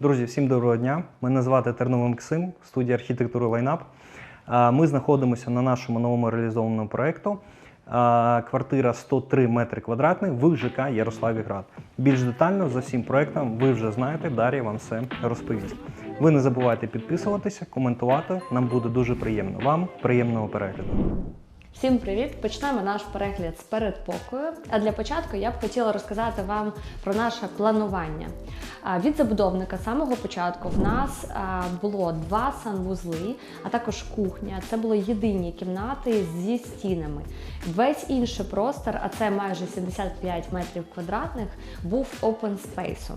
Друзі, всім доброго дня. Мене звати Тернова Максим, студія архітектури Лайнап. Ми знаходимося на нашому новому реалізованому проєкту. Квартира 103 метри квадратних в ЖК Ярославіград. Більш детально за всім проєктом ви вже знаєте, Дар'я вам все розповість. Ви не забувайте підписуватися, коментувати. Нам буде дуже приємно. Вам приємного перегляду. Всім привіт! Почнемо наш перегляд з передпокою. А для початку я б хотіла розказати вам про наше планування. Від забудовника з самого початку в нас було два санвузли, а також кухня. Це були єдині кімнати зі стінами. Весь інший простор, а це майже 75 метрів квадратних, був open space.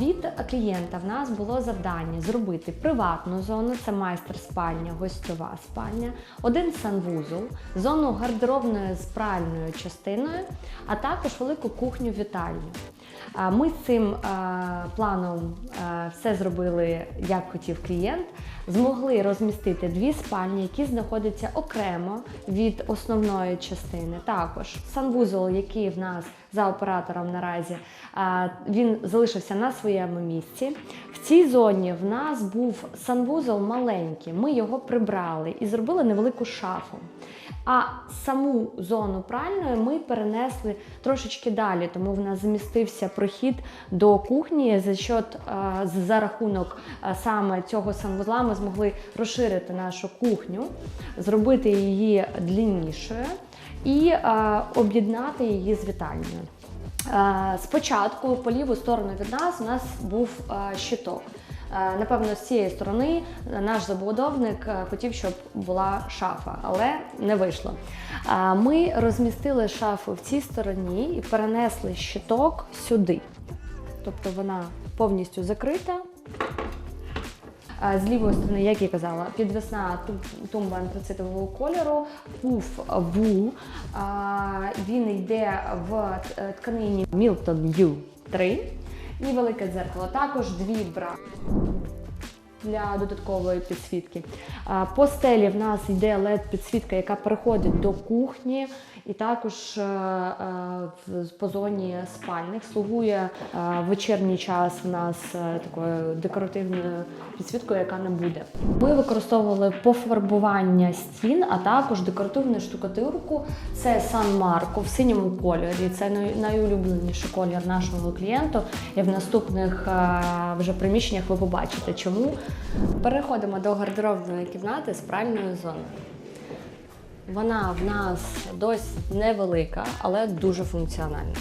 Від клієнта в нас було завдання зробити приватну зону, це майстер спальня, гостьова спальня, один санвузол, зону гардеробної з пральною частиною, а також велику кухню вітальню. Ми з цим планом все зробили, як хотів клієнт. Змогли розмістити дві спальні, які знаходяться окремо від основної частини. Також санвузол, який в нас за оператором наразі, він залишився на своєму місці. В цій зоні в нас був санвузол маленький. Ми його прибрали і зробили невелику шафу. А саму зону пральної ми перенесли трошечки далі, тому в нас змістився прохід до кухні. За счет за рахунок саме цього санвузла ми змогли розширити нашу кухню, зробити її длиннішою і е, об'єднати її з вітальною. Е, Спочатку по ліву сторону від нас у нас був е, щиток. Напевно, з цієї сторони наш забудовник хотів, щоб була шафа, але не вийшло. Ми розмістили шафу в цій стороні і перенесли щиток сюди. Тобто вона повністю закрита. З лівої сторони, як я казала, підвісна ту- тумба антрацитового кольору, пуф ву. Він йде в е, тканині Milton U3 і велике дзеркало. Також дві бра для додаткової підсвітки. По стелі в нас йде led підсвітка яка переходить до кухні, і також е, е, по зоні спальних слугує е, вечірній час в нас такою декоративною підсвіткою, яка не буде. Ми використовували пофарбування стін, а також декоративну штукатурку. Це Сан Марко в синьому кольорі. Це найулюбленіший колір нашого клієнту. І в наступних вже приміщеннях ви побачите, чому. Переходимо до гардеробної кімнати з пральною зоною. Вона в нас досить невелика, але дуже функціональна.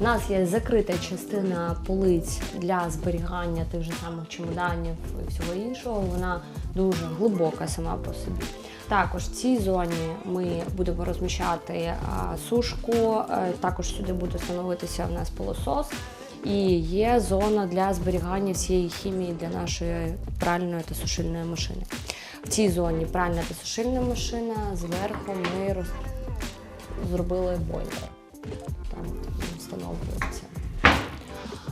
У нас є закрита частина полиць для зберігання тих же самих чемоданів і всього іншого. Вона дуже глибока сама по собі. Також в цій зоні ми будемо розміщати сушку. е, Також сюди буде становитися в нас пилосос. І є зона для зберігання всієї хімії для нашої пральної та сушильної машини. В цій зоні пральна та сушильна машина, зверху ми роз... зробили бойлер. Там встановлюється.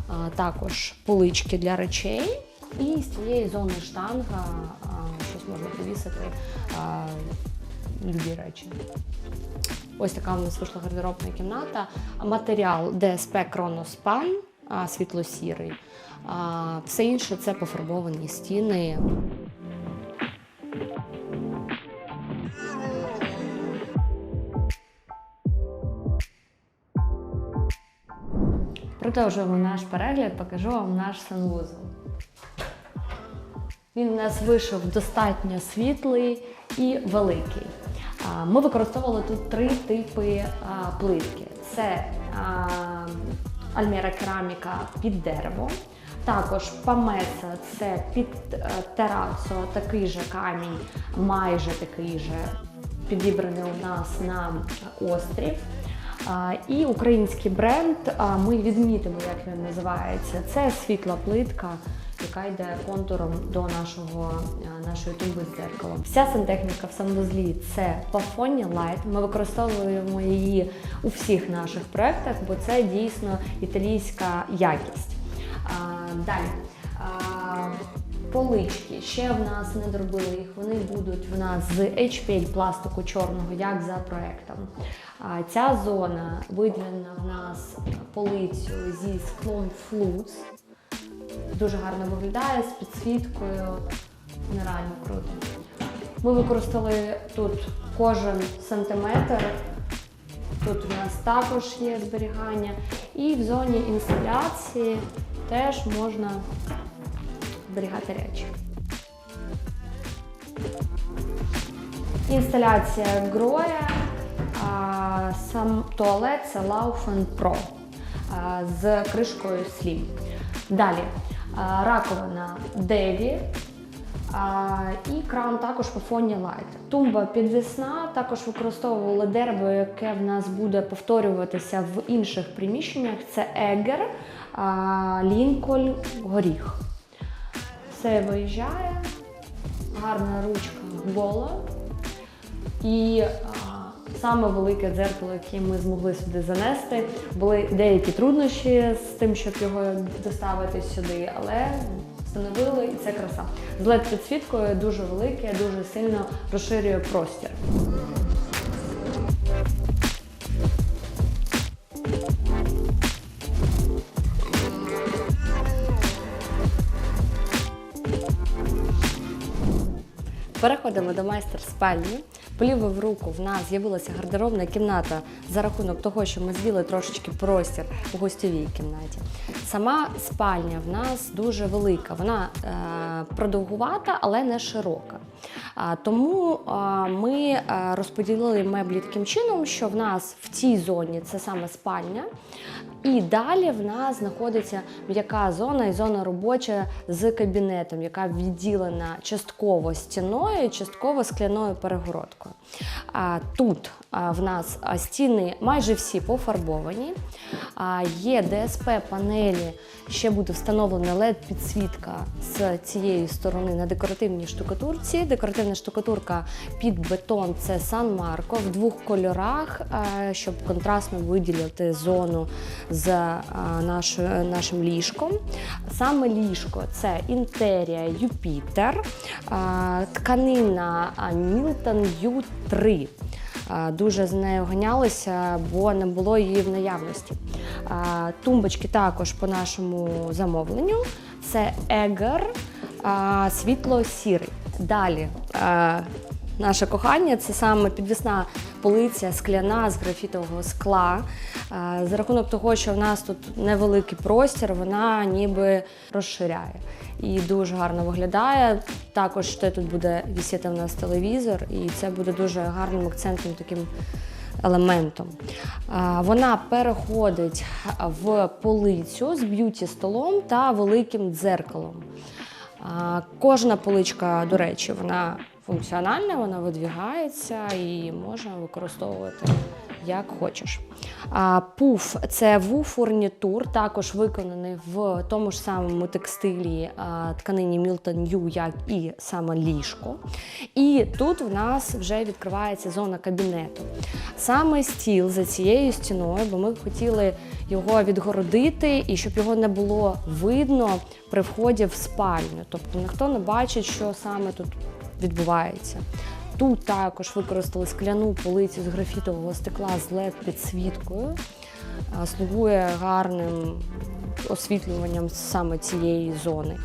А, також полички для речей. І з цієї зони штанга а, щось можна повісити, а, любі речі. Ось така у нас вийшла гардеробна кімната. Матеріал ДСП Кроноспан, світло-сірий. Все інше це пофарбовані стіни. Продовжуємо наш перегляд, покажу вам наш санвузол. Він у нас вийшов достатньо світлий і великий. Ми використовували тут три типи плитки: це а, альмера кераміка під дерево, також памеса це під е, терасо, такий же камінь, майже такий же підібраний у нас на острів. І український бренд, ми відмітимо, як він називається. Це світла плитка, яка йде контуром до нашого, нашої тумби з дзеркалом. Вся сантехніка в санвузлі це Pafoni Light. Ми використовуємо її у всіх наших проєктах, бо це дійсно італійська якість. Далі. Полички ще в нас не доробили їх. Вони будуть в нас з HPL пластику чорного, як за проектом. Ця зона виділена в нас полицю зі склом флуц. дуже гарно виглядає з підсвіткою. Нереально круто. Ми використали тут кожен сантиметр. Тут у нас також є зберігання. І в зоні інсталяції теж можна зберігати речі. Інсталяція Гроя, сам туалет це Laufen Pro з кришкою Slim. Далі раковина Деві. І кран також по фоні Light. Тумба підвісна, також використовували дерево, яке в нас буде повторюватися в інших приміщеннях. Це Егер, а, Лінкольн, Горіх. Все виїжджає, гарна ручка гола. І саме велике дзеркало, яке ми змогли сюди занести, були деякі труднощі з тим, щоб його доставити сюди, але встановили і це краса. З led підсвіткою дуже велике, дуже сильно розширює простір. Переходимо до майстер спальні. По ліву руку в нас з'явилася гардеробна кімната за рахунок того, що ми звіли трошечки простір у гостьовій кімнаті. Сама спальня в нас дуже велика, вона е, продовгувата, але не широка. А, тому а, ми е, розподілили меблі таким чином, що в нас в цій зоні це саме спальня, і далі в нас знаходиться м'яка зона і зона робоча з кабінетом, яка відділена частково стіною, частково скляною перегородкою. Тут в нас стіни майже всі пофарбовані. Є ДСП панелі, ще буде встановлена LED-підсвітка з цієї сторони на декоративній штукатурці. Декоративна штукатурка під бетон це Сан Марко в двох кольорах, щоб контрастно виділити зону з а, нашим ліжком. Саме ліжко це інтерія Юпітер, тканина а, Milton U3. Дуже з нею ганялися, бо не було її в наявності. Тумбочки також по нашому замовленню. Це Егер світло-сірий. Далі наше кохання це саме підвісна полиця скляна з графітового скла. За рахунок того, що в нас тут невеликий простір, вона ніби розширяє і дуже гарно виглядає. Також ще тут буде висіти в нас телевізор, і це буде дуже гарним акцентним таким елементом. Вона переходить в полицю з б'юті-столом та великим дзеркалом. Кожна поличка, до речі, вона функціональна, вона видвігається і можна використовувати як хочеш. Пуф це ву-фурнітур, також виконаний в тому ж самому текстилі тканині Milton Ю, як і саме ліжко. І тут в нас вже відкривається зона кабінету. Саме стіл за цією стіною, бо ми хотіли його відгородити і щоб його не було видно при вході в спальню. Тобто ніхто не бачить, що саме тут відбувається. Тут також використали скляну полицю з графітового стекла з led підсвіткою. Слугує гарним освітлюванням саме цієї зони.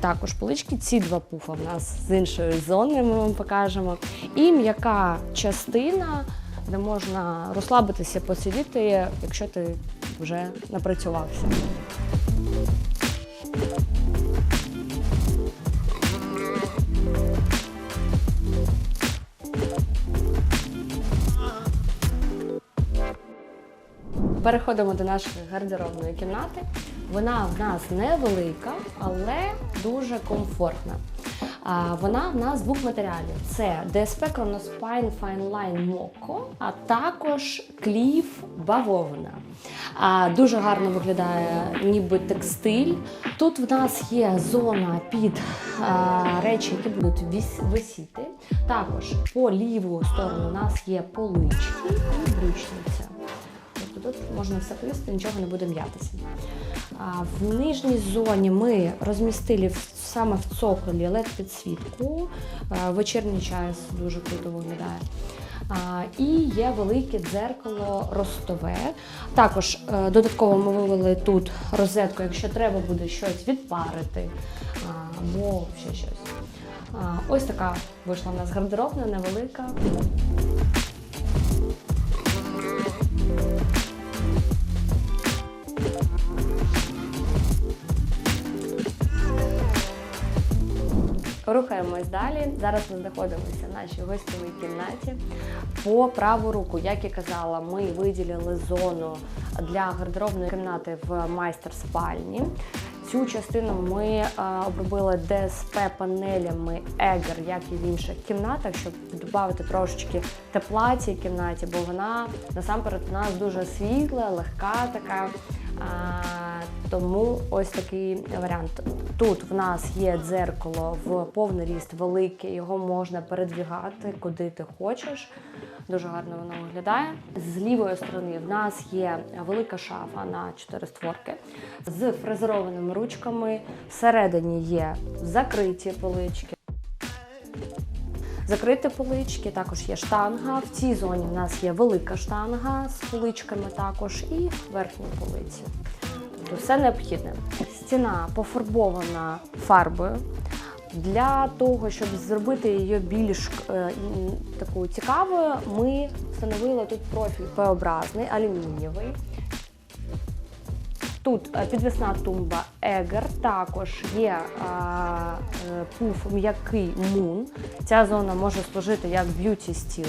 Також полички, ці два пуфа в нас з іншої зони ми вам покажемо. І м'яка частина, де можна розслабитися, посидіти, якщо ти вже напрацювався. Переходимо до нашої гардеробної кімнати. Вона в нас невелика, але дуже комфортна. Вона в нас з двох матеріалів: це DSP Chronospine Fine Line Moco, а також клів бавовна. Дуже гарно виглядає ніби текстиль. Тут в нас є зона під речі, які будуть висіти. Також по ліву сторону у нас є полички і брючниця. Тут можна все повісити, нічого не буде м'ятися. В нижній зоні ми розмістили саме в цоколі led підсвітку. Вечірній час дуже круто виглядає. І є велике дзеркало ростове. Також е, додатково ми вивели тут розетку, якщо треба буде щось відпарити або ще щось. Ось така вийшла в нас гардеробна, невелика. Рухаємось далі. Зараз ми знаходимося в нашій гостєвій кімнаті. По праву руку, як і казала, ми виділили зону для гардеробної кімнати в майстер спальні. Цю частину ми е, обробили ДСП панелями Егер, як і в інших кімнатах, щоб додати трошечки тепла цій кімнаті, бо вона насамперед у нас дуже світла, легка така. Тому ось такий варіант. Тут в нас є дзеркало в повний ріст велике, його можна передвігати куди ти хочеш. Дуже гарно воно виглядає. З лівої сторони в нас є велика шафа на чотири створки з фрезерованими ручками. Всередині є закриті полички. Закриті полички, також є штанга. В цій зоні в нас є велика штанга з поличками також і верхні полиці. Тобто все необхідне. Стіна пофарбована фарбою. Для того, щоб зробити її більш е, такою цікавою, ми встановили тут профіль П-образний, алюмінієвий. Тут е, підвісна тумба Егер, також є а, е, пуф м'який мун. Ця зона може служити як б'юті стіл.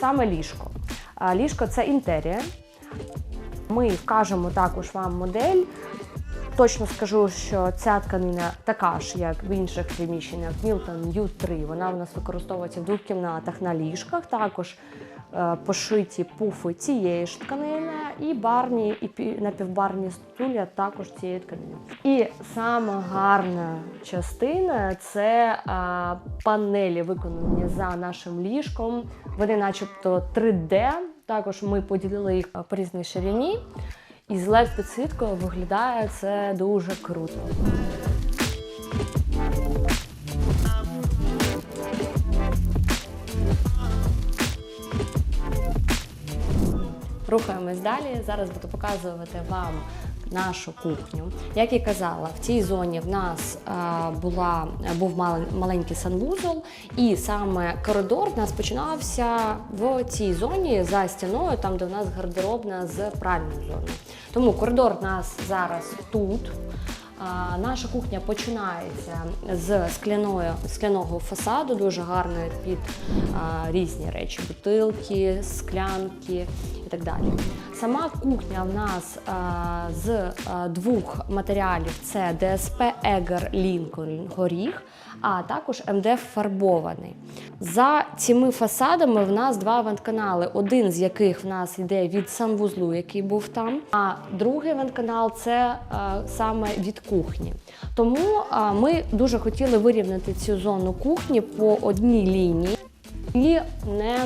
Саме ліжко. А, ліжко це інтерія. Ми вкажемо також вам модель. Точно скажу, що ця тканина така ж, як в інших приміщеннях Milton U3. Вона у нас використовується в двох кімнатах на ліжках. Також е, пошиті пуфи цієї ж тканини, і барні, і пі- напівбарні стуля також цієї тканини. І сама гарна частина це е, панелі, виконані за нашим ліжком. Вони, начебто, 3D. Також ми поділили їх по різній ширині. І з led підсвіткою виглядає це дуже круто. Рухаємось далі. Зараз буду показувати вам нашу кухню. Як і казала, в цій зоні в нас е, була, був маленький санвузол, і саме коридор в нас починався в цій зоні за стіною, там де в нас гардеробна з пральною зоною. Тому коридор у нас зараз тут. Наша кухня починається з скляної, скляного фасаду, дуже гарної під а, різні речі, бутилки, склянки і так далі. Сама кухня в нас а, з а, двох матеріалів: це ДСП Егер Лінкольн Горіх, а також МДФ фарбований. За цими фасадами в нас два вентканали, один з яких в нас йде від санвузлу, який був там, а другий вентканал це а, саме від кухні. Тому а, ми дуже хотіли вирівняти цю зону кухні по одній лінії і не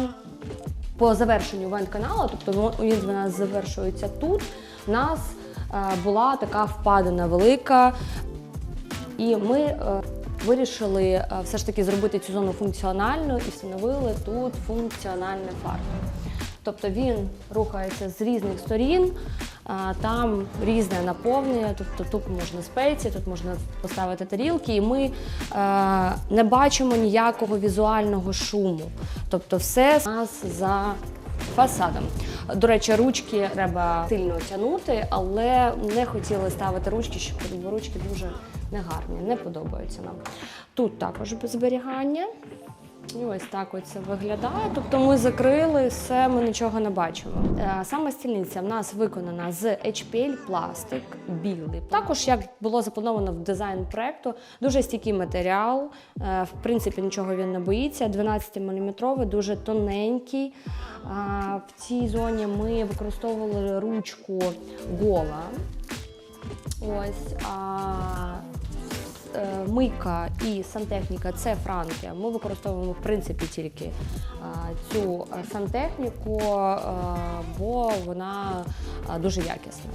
по завершенню вент-каналу, тобто він в нас завершується тут. У нас е, була така впадина велика, і ми е, вирішили е, все ж таки зробити цю зону функціональною і встановили тут функціональне фарб. Тобто він рухається з різних сторін, там різне наповнення, тобто тут можна спеції, тут можна поставити тарілки, і ми е, не бачимо ніякого візуального шуму. Тобто все у нас за фасадом. До речі, ручки треба сильно тягнути, але не хотіли ставити ручки, щоб ручки дуже негарні, не подобаються нам. Тут також без зберігання. І ось так ось це виглядає. Тобто ми закрили все, ми нічого не бачимо. Е, Саме стільниця в нас виконана з HPL пластик білий. Також, як було заплановано в дизайн проекту, дуже стійкий матеріал. Е, В принципі, нічого він не боїться. 12 мм, дуже тоненький. В цій зоні ми використовували ручку гола. Ось. Е, мийка і сантехніка це Франкія. Ми використовуємо в принципі тільки цю е, сантехніку, е, бо вона е, дуже якісна.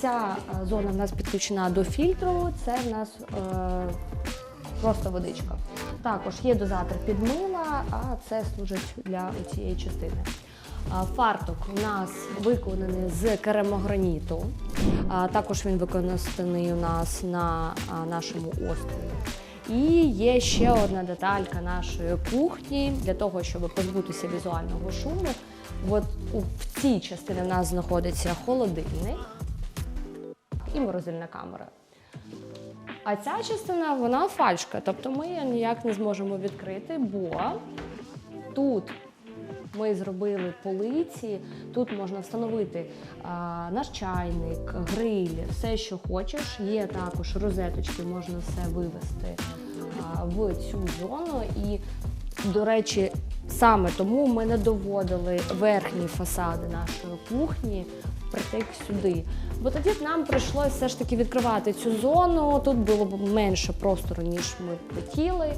Ця е, зона в нас підключена до фільтру, це в нас е, просто водичка. Також є дозатор підмила, а це служить для цієї частини. Фартук у нас виконаний з керамограніту. Також він виконаний у нас на нашому острові. І є ще одна деталька нашої кухні для того, щоб позбутися візуального шуму. От в цій частині в нас знаходиться холодильник і морозильна камера. А ця частина вона фальшка, тобто ми її ніяк не зможемо відкрити, бо тут ми зробили полиці, тут можна встановити а, наш чайник, гриль, все, що хочеш. Є також розеточки, можна все вивести а, в цю зону. І, до речі, саме тому ми не доводили верхні фасади нашої кухні притик сюди. Бо тоді б нам прийшлося все ж таки відкривати цю зону. Тут було б менше простору, ніж ми хотіли.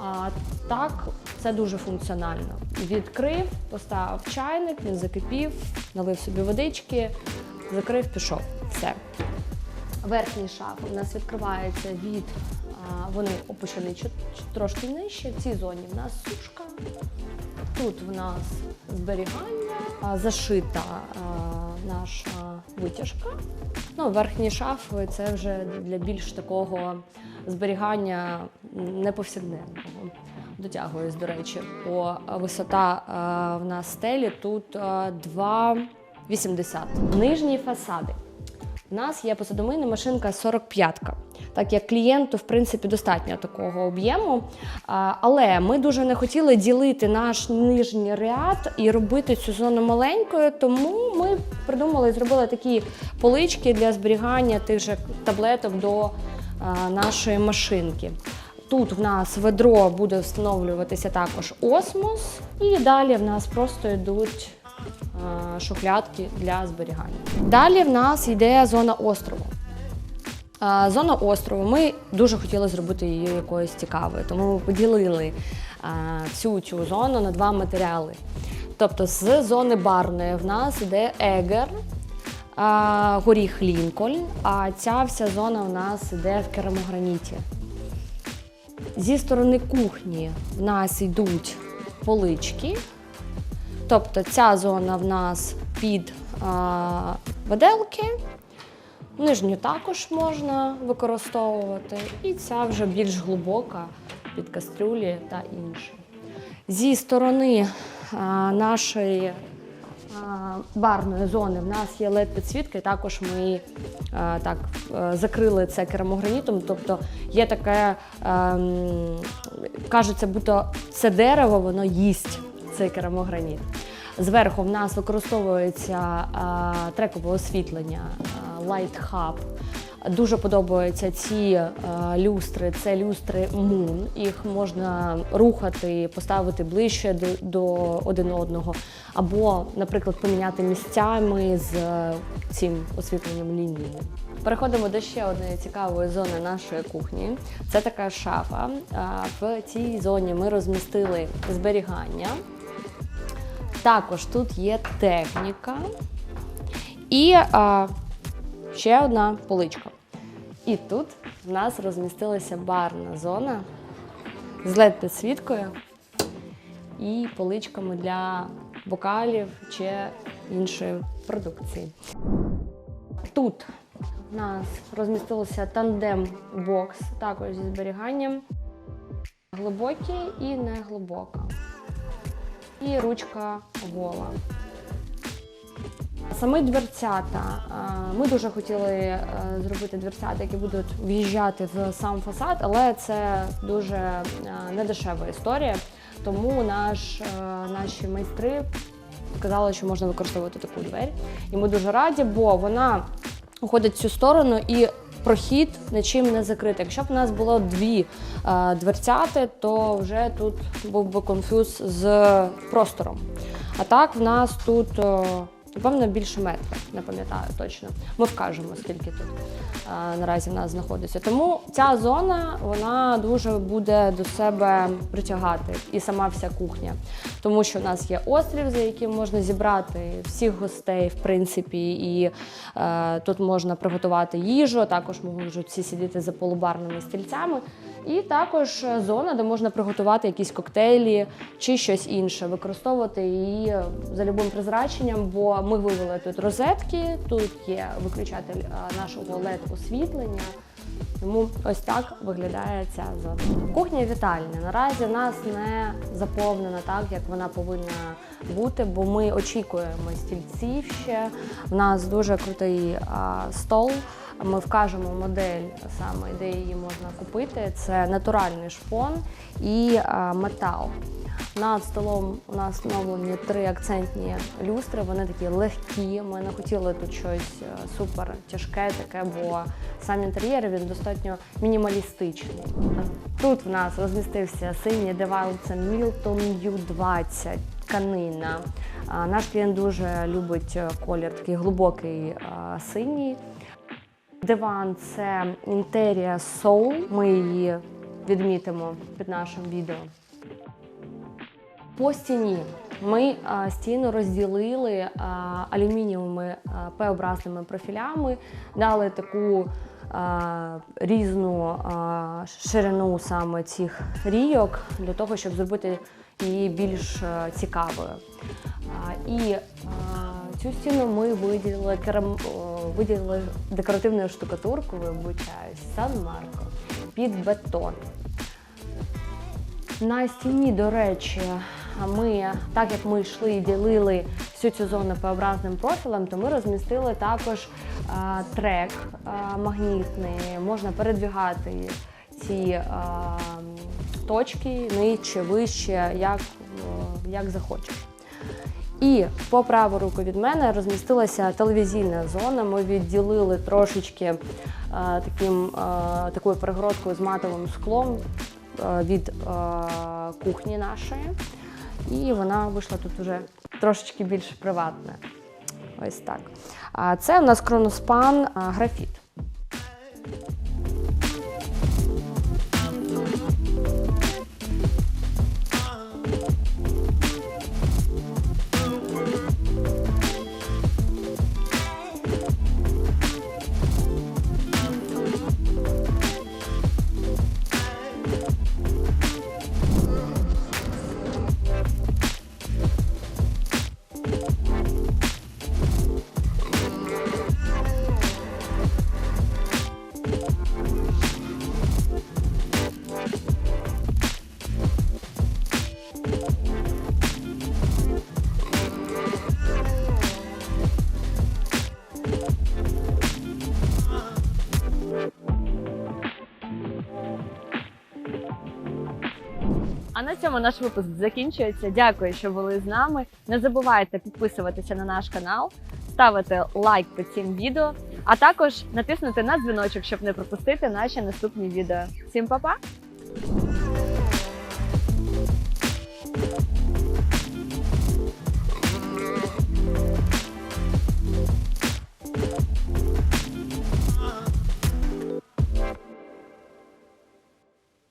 А так це дуже функціонально. Відкрив, поставив чайник, він закипів, налив собі водички, закрив, пішов. Все. Верхній шаф у нас відкривається від. Вони чут- трошки нижче. В цій зоні в нас сушка. Тут в нас зберігання, зашита наша витяжка. Ну, верхні шафи це вже для більш такого зберігання неповсякденного. Дотягуюсь, до речі, бо висота в нас стелі тут а, 2,80. Нижні фасади. У нас є посудомийна машинка 45-ка, так як клієнту, в принципі, достатньо такого об'єму. Але ми дуже не хотіли ділити наш нижній ряд і робити цю зону маленькою, тому ми придумали і зробили такі полички для зберігання тих же таблеток до нашої машинки. Тут в нас ведро буде встановлюватися також осмос, і далі в нас просто йдуть шухлядки для зберігання. Далі в нас йде зона острову. Зона острову. Ми дуже хотіли зробити її якоюсь цікавою, тому ми поділили всю цю зону на два матеріали. Тобто з зони барної в нас йде егер, горіх Лінкольн, а ця вся зона в нас йде в керамограніті. Зі сторони кухні в нас йдуть полички. Тобто ця зона в нас під а, виделки, нижню також можна використовувати, і ця вже більш глибока під кастрюлі та інше. Зі сторони а, нашої а, барної зони в нас є led підсвітка, і також ми а, так е, закрили це керамогранітом. Тобто є таке, ем, кажеться, будто це дерево, воно їсть цей керамограніт. Зверху в нас використовується трекове освітлення Light Hub. Дуже подобаються ці люстри. Це люстри Moon. Їх можна рухати, поставити ближче до, один одного, або, наприклад, поміняти місцями з е, цим освітленням лінії. Переходимо до ще однієї цікавої зони нашої кухні. Це така шафа. В цій зоні ми розмістили зберігання. Також тут є техніка і а, ще одна поличка. І тут в нас розмістилася барна зона з led підсвіткою і поличками для бокалів чи іншої продукції. Тут в нас розмістилося тандем-бокс, також зі зберіганням. Глибокий і не глибока. І ручка гола. Саме дверцята. Ми дуже хотіли е, зробити дверцята, які будуть в'їжджати в сам фасад, але це дуже е, недешева історія. Тому наш, е, наші майстри сказали, що можна використовувати таку двері. І ми дуже раді, бо вона уходить в цю сторону і прохід нічим не закритий. Якщо б у нас було дві е, дверцяти, то вже тут був би конфуз з простором. А так в нас тут е, напевно, більше метра, не пам'ятаю точно. Ми вкажемо, скільки тут е, наразі в нас знаходиться. Тому ця зона вона дуже буде до себе притягати і сама вся кухня. Тому що у нас є острів, за яким можна зібрати всіх гостей, в принципі, і е, тут можна приготувати їжу, також можуть всі сидіти за полубарними стільцями. І також зона, де можна приготувати якісь коктейлі чи щось інше, використовувати її за любим призначенням, бо ми вивели тут розетки, тут є виключатель нашого led освітлення. Тому ось так виглядає ця зона. Кухня вітальня наразі нас не заповнена так, як вона повинна бути, бо ми очікуємо стільців ще. В нас дуже крутий а, стол. Ми вкажемо модель саме, де її можна купити. Це натуральний шпон і а, метал. Над столом у нас встановлені три акцентні люстри. Вони такі легкі. Ми не хотіли тут щось е, супер тяжке, таке, бо сам інтер'єр він достатньо мінімалістичний. Тут в нас розмістився синій диван, це Milton U20 тканина. Наш клієнт дуже любить е, колір, такий глибокий е, синій. Диван це інтерія Soul. Ми її відмітимо під нашим відео. По стіні ми стіну розділили алюмінієвими П-образними профілями, дали таку різну ширину саме цих рійок для того, щоб зробити її більш цікавою. І цю стіну ми виділили, виділили декоративною штукатуркою, вибачаюсь, Сан Марко під бетон. На стіні, до речі, ми, так як ми йшли і ділили всю цю зону П-образним профілем, то ми розмістили також а, трек а, магнітний. Можна передвігати ці а, точки нижче, вище, як, як захочеш. І по праву руку від мене розмістилася телевізійна зона. Ми відділили трошечки е, таким, е, такою перегородкою з матовим склом е, від е, кухні нашої. І вона вийшла тут вже трошечки більш приватна. Ось так. А це у нас кроноспан графіт. Цьому наш випуск закінчується. Дякую, що були з нами. Не забувайте підписуватися на наш канал, ставити лайк під цим відео, а також натиснути на дзвіночок, щоб не пропустити наші наступні відео. Всім па-па!